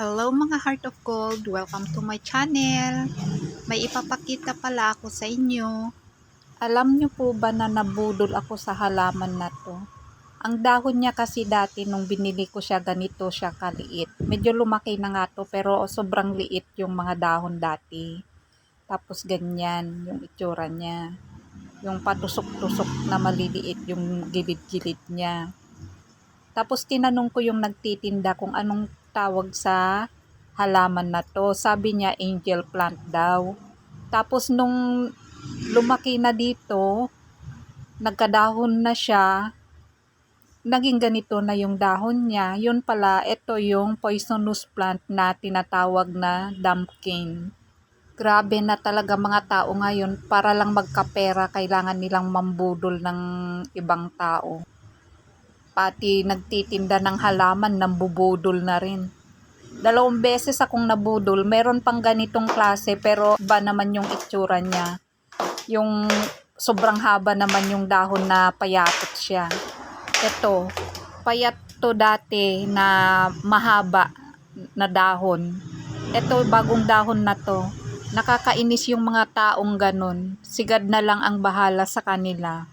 Hello mga Heart of Gold! Welcome to my channel! May ipapakita pala ako sa inyo. Alam nyo po ba na nabudol ako sa halaman na to? Ang dahon niya kasi dati nung binili ko siya ganito siya kaliit. Medyo lumaki na nga to pero sobrang liit yung mga dahon dati. Tapos ganyan yung itsura niya. Yung patusok-tusok na maliliit yung gilid-gilid niya. Tapos tinanong ko yung nagtitinda kung anong tawag sa halaman na to. Sabi niya angel plant daw. Tapos nung lumaki na dito, nagkadahon na siya, naging ganito na yung dahon niya. Yun pala, ito yung poisonous plant na tinatawag na dumpkin. Grabe na talaga mga tao ngayon para lang magkapera kailangan nilang mambudol ng ibang tao pati nagtitinda ng halaman ng bubudol na rin. Dalawang beses akong nabudol, meron pang ganitong klase pero ba naman yung itsura niya. Yung sobrang haba naman yung dahon na payatot siya. Ito, payat to dati na mahaba na dahon. Ito, bagong dahon na to. Nakakainis yung mga taong ganun. Sigad na lang ang bahala sa kanila